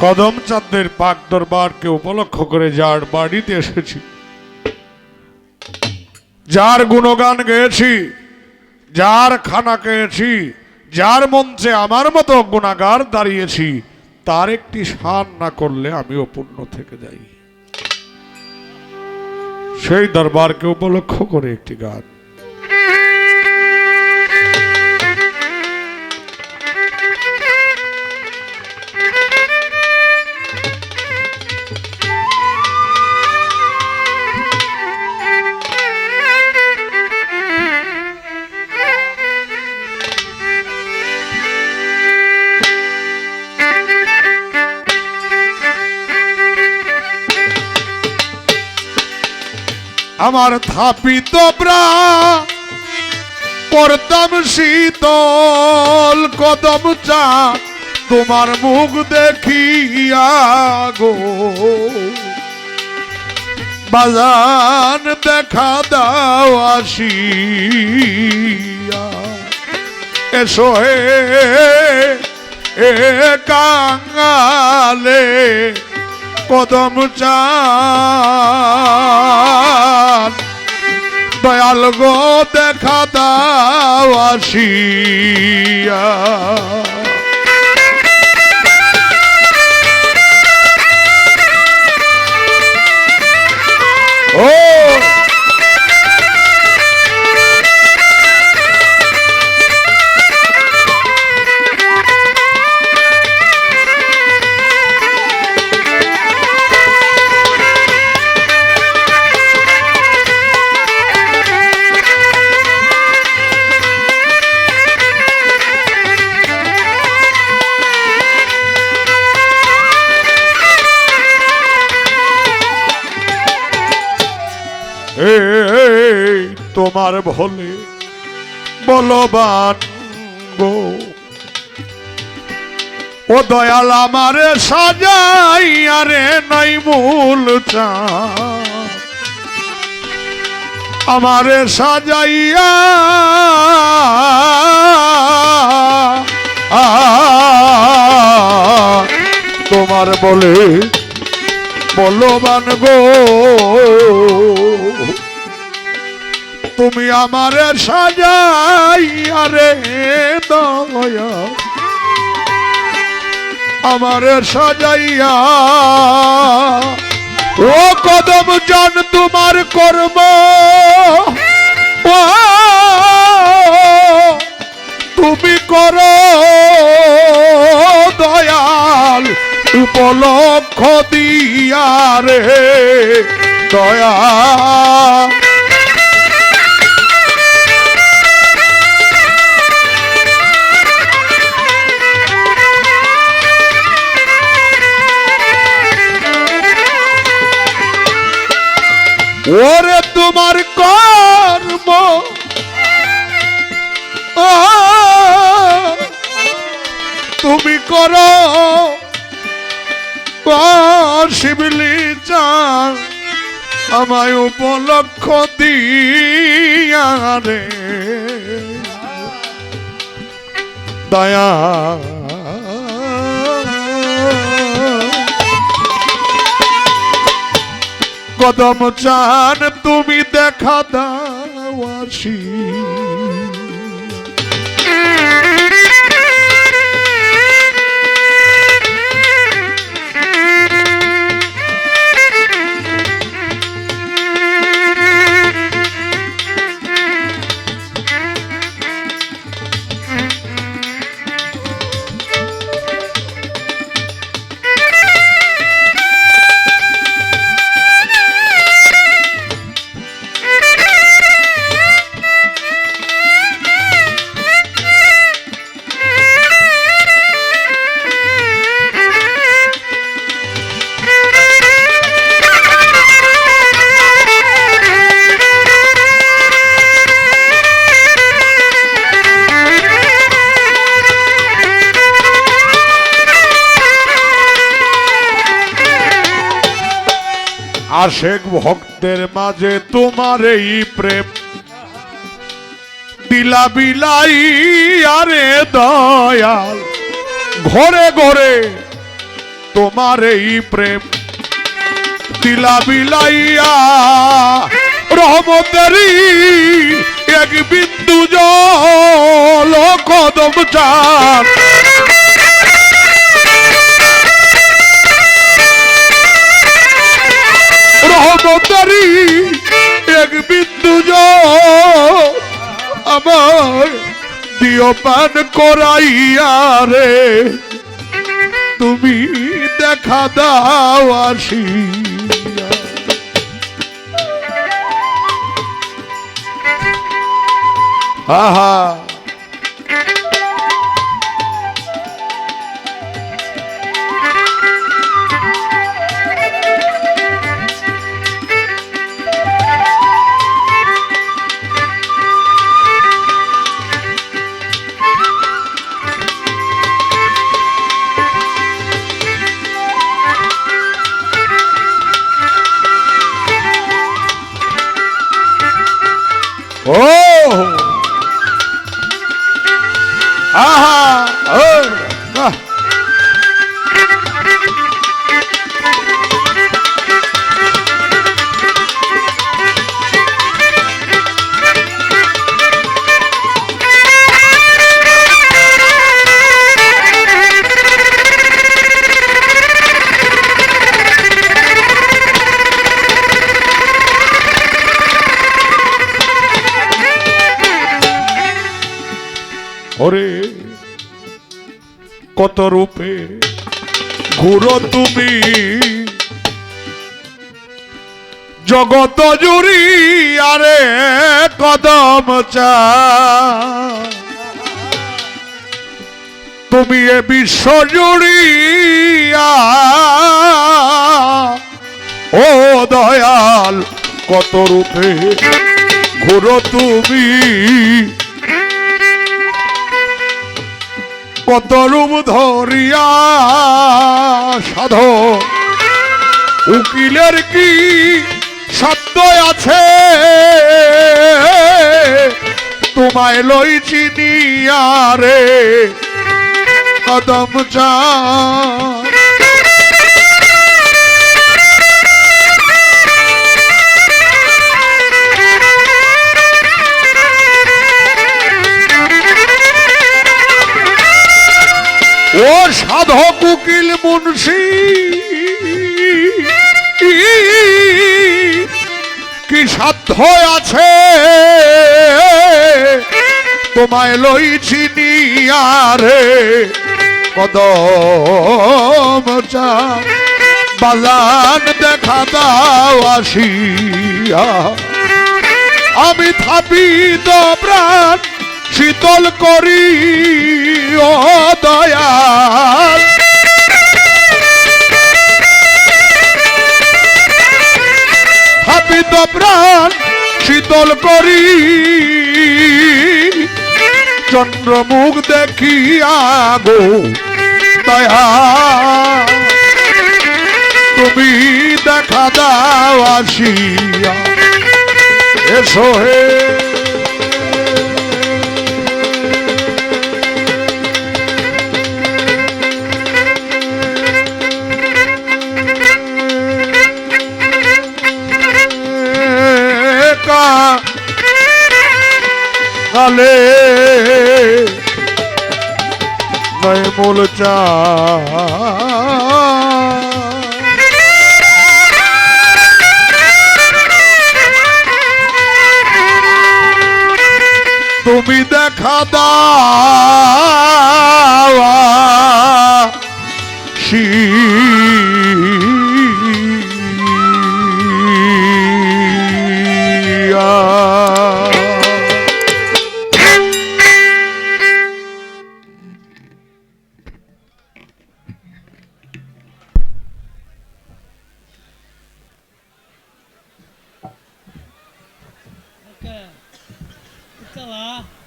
কদম চাঁদের পাক দরবারকে উপলক্ষ করে যার বাড়িতে এসেছি। যার গুণগান গেয়েছি, যার খানা খেয়েছি, যার মঞ্চে আমার মতো গুণাগার দাঁড়িয়েছি, তার একটি সান না করলে আমি অপূর্ণ থেকে যাই। সেই দরবারকে উপলক্ষ করে একটি গান। আমার থাপিত ব্রা করতাম শীতল কদম চা তোমার মুখ দেখিয়া গো। বাজান দেখা দাও আসিয়া। এসো হে, এ কাঙ্গালে কদম চান। দয়াল গো দেখা দাও আসিয়া। তোমার ভোলে বলবান গো। ও দয়াল আমারে সাজাই আরে নাই মূল চা আমারে সাজাইয়া তোমার বলে বলবান গো। তুমি আমার সাজাইয়া রে দয়া। আমার সাজাইয়া। ও কদম জন তোমার কর্ম। উপলক্ষ দিয়া রে দয়া। ওরে তোমার কর্ম। তুমি করো। শিবলি চান আমায় উপলক্ষ দিয়া রে। দয়া। কদম চান তুমি দেখা দাও আসি। আশেক ভক্তের মাঝে তোমার এই প্রেম। দিলা বিলাই আরে দয়াল, ঘরে ঘরে তোমার এই প্রেম। দিলা বিলাইয়া রহমতেরি এক বিন্দু জল কদম চান। রহমতারি এক বিন্দু আমার দিও পান করাইয়া রে। তুমি দেখা দাও আসিয়া আহা। ও আহা কত রূপে ঘুরো তুমি? জগত জুড়ি, আরে কদম চা। তুমি এ বিশ্ব জুড়িয়া ও দয়াল, কত রূপে ঘুরো তুমি? কত ধরিয়া সাধ। উকিলের কি শব্দ আছে? তোমায় লই চিনিয়া রে কদম চা ও সাধক উকিল মুন্সি, কি সাধ্য আছে? তোমায় লই চিনিয়ারে কদম চা বাজান দেখা দাও আসিয়া। আমি থাপি তো প্রাণ শীতল করি ও দয়াল। থাপি তো প্রাণ শীতল করি চন্দ্রমুখ দেখিয়া গো দয়া তুমি দেখা দাও আসিয়া। এসো হে চা। তুমি দেখা দাওয়া 怎么？